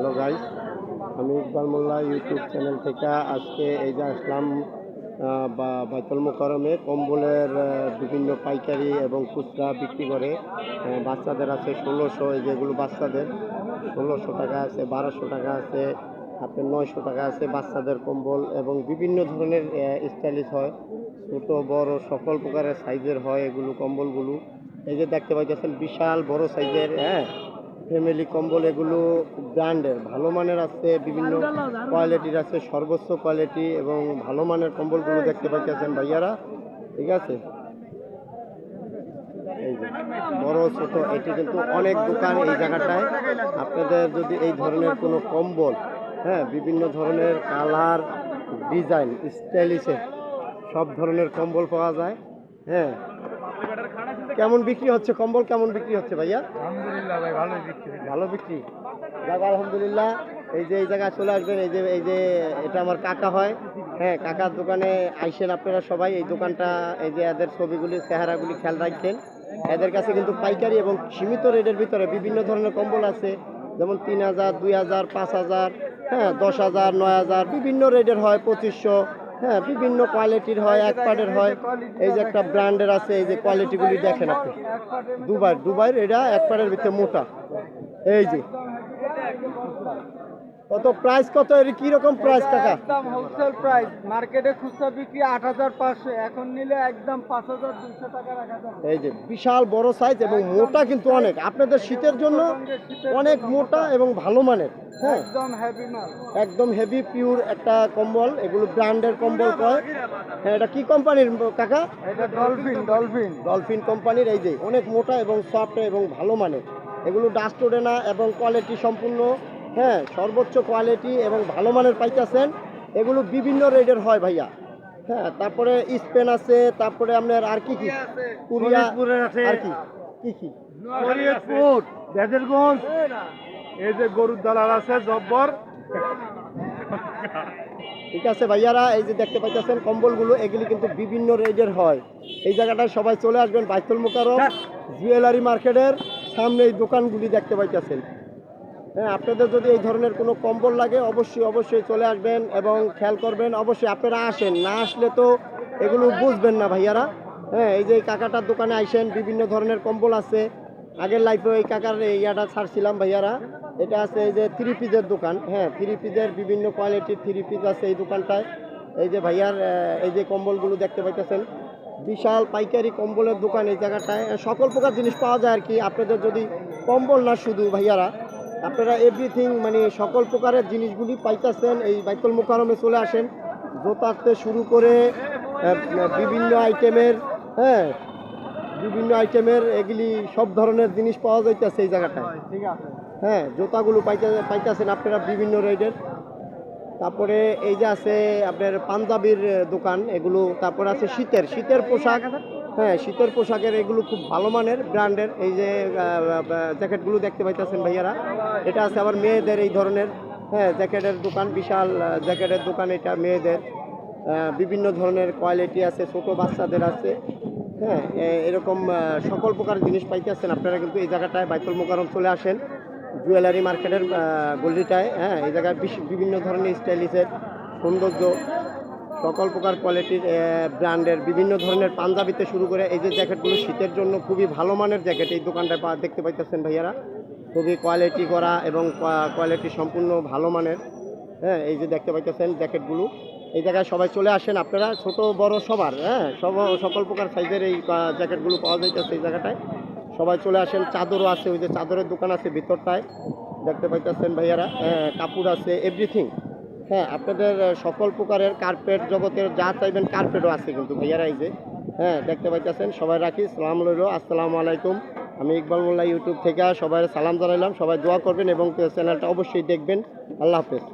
Hello guys আমি ইকবাল মোল্লা YouTube channel থেকে আজকে এই যে আসলাম বা বাইতুল মোকারমে কম্বলের বিভিন্ন পাইকারি এবং খুচরা বিক্রি করে। বাচ্চাদের আছে ষোলোশো যেগুলো বাচ্চাদের। ষোলোশো টাকা আছে, বারোশো টাকা আছে, আপনার নয়শো টাকা আছে বাচ্চাদের কম্বল এবং বিভিন্ন ধরনের স্টাইলিশ হয়। ছোটো, বড়, সকল প্রকারের সাইজের হয় এগুলো কম্বলগুলো। এই যে দেখতে পাইতেছেন, বিশাল, বড় সাইজের হ্যাঁ? ফ্যামিলি কম্বল এগুলো ব্র্যান্ডের, ভালো মানের আছে, বিভিন্ন কোয়ালিটির আছে, সর্বোচ্চ কোয়ালিটি এবং ভালো মানের কম্বলগুলো দেখতে পাইতেছেন ভাইয়ারা, ঠিক আছে? এই যে, বড়, ছোট, এটি কিন্তু অনেক দোকান এই জায়গাটায়। আপনাদের যদি এই ধরনের কোনো কম্বল হ্যাঁ বিভিন্ন ধরনের কালার, ডিজাইন স্টাইলিশের সব ধরনের কম্বল পাওয়া যায় হ্যাঁ কেমন বিক্রি হচ্ছে? কম্বল কেমন বিক্রি হচ্ছে ভাইয়া? আলহামদুলিল্লাহ ভাই ভালোই বিক্রি ভালো বিক্রি। যাক আলহামদুলিল্লাহ এই যে এই জায়গায় চলে আসবেন এই যে এই যে এটা আমার কাকা হয়। হ্যাঁ কাকার দোকানে আইসেন আপনারা সবাই। এই দোকানটা এই যে এদের ছবিগুলি চেহারাগুলি খেয়াল রাখবেন এদের কাছে কিন্তু পাইকারি এবং সীমিত রেটের ভিতরে বিভিন্ন ধরনের কম্বল আছে। যেমন তিন হাজার দুই হাজার পাঁচ হাজার হ্যাঁ দশ হাজার নয় হাজার বিভিন্ন রেটের হয় পঁচিশশো হ্যাঁ বিভিন্ন কোয়ালিটির হয়, এক পার্টের হয়। এই যে একটা ব্র্যান্ডের আছে, এই যে কোয়ালিটিগুলি দেখেন আপনি। দুবার দুবার এটা এক পাড়ের ভিতরে মোটা। এই যে। কত প্রাইস কত? এর কি রকম প্রাইস কাকা? একদম হোলসেল প্রাইস মার্কেটে খুচরা বিক্রি আট হাজার পাঁচশো। এখন নিলে একদম পাঁচ হাজার দুশো টাকা রাখা যাবে। এই যে বিশাল বড় সাইজ এবং মোটা কিন্তু অনেক। আপনাদের শীতের জন্য অনেক মোটা এবং ভালো মানের হ্যাঁ? একদম হ্যাপি মাল। একদম হেভি পিওর একটা কম্বল। এগুলো ব্র্যান্ডের কম্বল কয়? হ্যাঁ এটা কি কোম্পানির কাকা? এটা ডলফিন ডলফিন ডলফিন কোম্পানির এই যে অনেক মোটা এবং সফট এবং ভালো মানের। এগুলো ডাস্ট ওঠে না এবং কোয়ালিটি সম্পূর্ণ হ্যাঁ সর্বোচ্চ কোয়ালিটি এবং ভালো মানের পাইতেছেন। এগুলো বিভিন্ন রেটের হয় ভাইয়া। হ্যাঁ তারপরে স্পেন আছে তারপরে আপনার আর কি কি? আছে। আর কি? কি কি? বেদেরগঞ্জ এই যে গরুর দালাল আছে জব্বর। ঠিক আছে ভাইয়ারা এই যে দেখতে পাইতেছেন কম্বলগুলো এগুলি কিন্তু বিভিন্ন রেটের হয়। এই জায়গাটায় সবাই চলে আসবেন বাইতুল মোকারম জুয়েলারি মার্কেটের সামনে এই দোকানগুলি দেখতে পাইতেছেন। হ্যাঁ আপনাদের যদি এই ধরনের কোনো কম্বল লাগে, অবশ্যই অবশ্যই চলে আসবেন এবং খেয়াল করবেন। অবশ্যই আপনারা আসেন, না আসলে তো এগুলো বুঝবেন না ভাইয়ারা। হ্যাঁ এই যে কাকাটার দোকানে আইসেন, বিভিন্ন ধরনের কম্বল আছে। আগের লাইফে এই কাকার ইয়াটা ছাড়ছিলাম ভাইয়ারা। এটা আছে এই যে থ্রি পিজের দোকান। হ্যাঁ থ্রি পিজের বিভিন্ন কোয়ালিটির থ্রি পিজ আছে এই দোকানটায়। এই যে ভাইয়ার এই যে কম্বলগুলো দেখতে পাইতেছেন। বিশাল পাইকারি কম্বলের দোকান এই জায়গাটায়। সকল প্রকার জিনিস পাওয়া যায় আর কি। আপনাদের যদি কম্বল না শুধু ভাইয়ারা আপনারা এভরিথিং মানে সকল প্রকারের জিনিসগুলি পাইতেছেন এই বাইতুল মোকারমে চলে আসেন। জোতাতে শুরু করে বিভিন্ন আইটেমের হ্যাঁ বিভিন্ন আইটেমের এগুলি সব ধরনের জিনিস পাওয়া যাইতেছে এই জায়গাটায়। ঠিক আছে। হ্যাঁ জুতাগুলো পাইতে পাইতেছেন আপনারা বিভিন্ন রেটের। তারপরে এই যে আছে আপনার পাঞ্জাবির দোকান এগুলো তারপরে আছে শীতের শীতের পোশাক। হ্যাঁ শীতের পোশাকের এগুলো খুব ভালো মানের ব্র্যান্ডের। এই যে জ্যাকেটগুলো দেখতে পাইতেছেন ভাইয়ারা। এটা আছে আবার মেয়েদের এই ধরনের। হ্যাঁ জ্যাকেটের দোকান বিশাল জ্যাকেটের দোকান এটা মেয়েদের। বিভিন্ন ধরনের কোয়ালিটি আছে ছোট বাচ্চাদের আছে। হ্যাঁ এরকম সকল প্রকার জিনিস পাইতেছেন আপনারা কিন্তু এই জায়গাটায় বাইতুল মোকারম চলে আসেন। জুয়েলারি মার্কেটের আহ, গল্লিটায় হ্যাঁ এই জায়গায় বিভিন্ন ধরনের স্টাইলিশের সৌন্দর্য সকল প্রকার কোয়ালিটির ব্র্যান্ডের বিভিন্ন ধরনের পাঞ্জাবিতে শুরু করে এই যে জ্যাকেটগুলো শীতের জন্য খুবই ভালো মানের জ্যাকেট এই দোকানটায় দেখতে পাইতেছেন ভাইয়ারা। খুবই কোয়ালিটি করা এবং কোয়ালিটি সম্পূর্ণ ভালো মানের। হ্যাঁ এই যে দেখতে পাইতেছেন জ্যাকেটগুলো। এই জায়গায় সবাই চলে আসেন আপনারা, ছোট, বড়, সবার হ্যাঁ সব, সকল প্রকার সাইজের এই জ্যাকেটগুলো পাওয়া যাইতেছে এই জায়গাটায়। সবাই চলে আসেন, চাদরও আছে, ওই যে চাদরের দোকান আছে ভিতরটায়। দেখতে পাইতেছেন ভাইয়ারা কাপড় আছে এভরিথিং হ্যাঁ আপনাদের সকল প্রকারের কার্পেট জগতের যা চাইবেন কার্পেটও আছে কিন্তু ভাইয়ারা এই যে হ্যাঁ দেখতে পাইতেছেন, সবাই রাখি, সালাম লইল আসসালামু আলাইকুম। আমি ইকবাল মোল্লা ইউটিউব থেকে সবাই সালাম জানাইলাম, সবাই দোয়া করবেন এবং চ্যানেলটা অবশ্যই দেখবেন। আল্লাহ হাফেজ।